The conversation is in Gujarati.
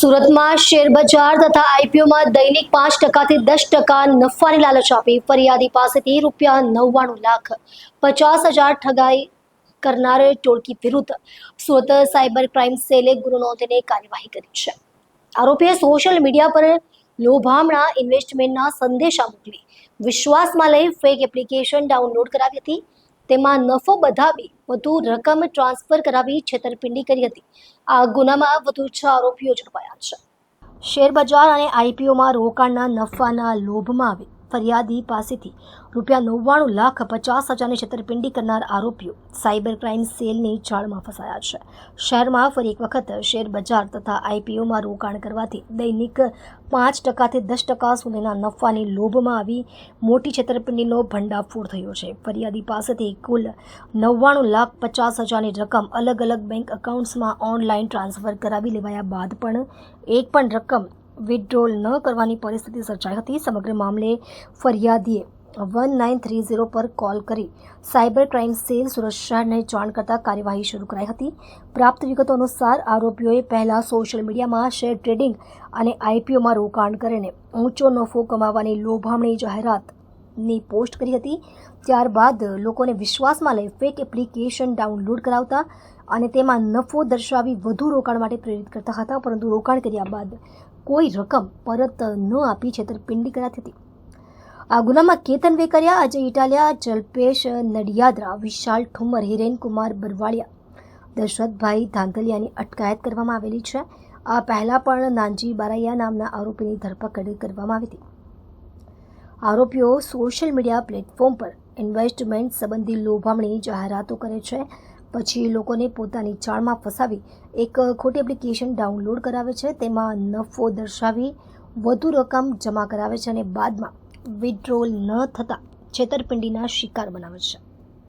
સુરતમાં શેર બજાર તથા આઈપીઓમાં દૈનિક પાંચ ટકાથી દસ ટકા નફાની લાલચ આપી. ફરિયાદી પાસેથી રૂપિયા નવ્વાણું લાખ પચાસ હજાર ઠગાઈ કરનાર ટોળકી વિરુદ્ધ સુરત સાયબર ક્રાઇમ સેલે ગુનો નોંધીને કાર્યવાહી કરી છે. આરોપીએ સોશિયલ મીડિયા પર લોભામણા ઇન્વેસ્ટમેન્ટના સંદેશા મોકલી. વિશ્વાસમાં લઈ ફેક એપ્લિકેશન ડાઉનલોડ કરાવી હતી. તેમાં નફો બધાવી વધુ રકમ ટ્રાન્સફર કરાવી છેતરપિંડી કરી હતી. આ ગુનામાં વધુ છ આરોપીઓ ઝડપાયા છે. શેર બજાર અને આઈપીઓમાં રોકાણના નફાના લોભમાં આવી ફરિયાદી પાસેથી રૂપિયા નવ્વાણું લાખ પચાસ હજારની છેતરપિંડી કરનાર આરોપીઓ સાયબર ક્રાઇમ સેલની જાળમાં ફસાયા છે. શહેરમાં ફરી એક વખત શેર બજાર તથા આઈપીઓમાં રોકાણ કરવાથી દૈનિક પાંચ ટકાથી દસ ટકા સુધીના નફાની લોભમાં આવી મોટી છેતરપિંડીનો ભંડાફોડ થયો છે. ફરિયાદી પાસેથી કુલ નવ્વાણું લાખ પચાસ હજારની રકમ અલગ અલગ બેંક એકાઉન્ટ્સમાં ઓનલાઈન ટ્રાન્સફર કરાવી લેવાયા બાદ પણ એક પણ રકમ વિથડ્રોલ ન કરવાની પરિસ્થિતિ સર્જાઈ હતી. સમગ્ર મામલે ફરિયાદીએ વન નાઇન થ્રી ઝીરો પર કોલ કરી સાયબર ક્રાઇમ સેલ શહેરને જાણ કરતા કાર્યવાહી શરૂ કરાઈ હતી. પ્રાપ્ત વિગતો અનુસાર આરોપીઓએ પહેલા સોશિયલ મીડિયામાં શેર ટ્રેડિંગ અને આઈપીઓમાં રોકાણ કરીને ઊંચો નફો કમાવાની લોભામણી જાહેરાતની પોસ્ટ કરી હતી. ત્યારબાદ લોકોને વિશ્વાસમાં લઈ ફેક એપ્લિકેશન ડાઉનલોડ કરાવતા અને તેમાં નફો દર્શાવી વધુ રોકાણ માટે પ્રેરિત કરતા હતા, પરંતુ રોકાણ કર્યા બાદ કોઈ રકમ પરત ન આપી છેતરપિંડી કરાતી હતી આ ગુનામાં કેતન વેકરિયા, અજય ઇટાલિયા, જલ્પેશ નડિયાદરા, વિશાલ ઠુમર, હિરેન કુમાર બરવાડિયા દશરથભાઈ ધાંધલિયાની અટકાયત કરવામાં આવેલી છે. આ પહેલાં પણ નાનજી બારાયા નામના આરોપીની ધરપકડ કરવામાં આવી હતી. આરોપીઓ સોશિયલ મીડિયા પ્લેટફોર્મ પર ઇન્વેસ્ટમેન્ટ સંબંધી લોભામણી જાહેરાતો કરે છે. પછી લોકોને પોતાની ચાળમાં ફસાવી એક ખોટી એપ્લિકેશન ડાઉનલોડ કરાવે છે. તેમાં નફો દર્શાવી વધુ રકમ જમા કરાવે છે અને બાદમાં વિથડ્રોલ ન થતાં છેતરપિંડીના શિકાર બનાવે છે.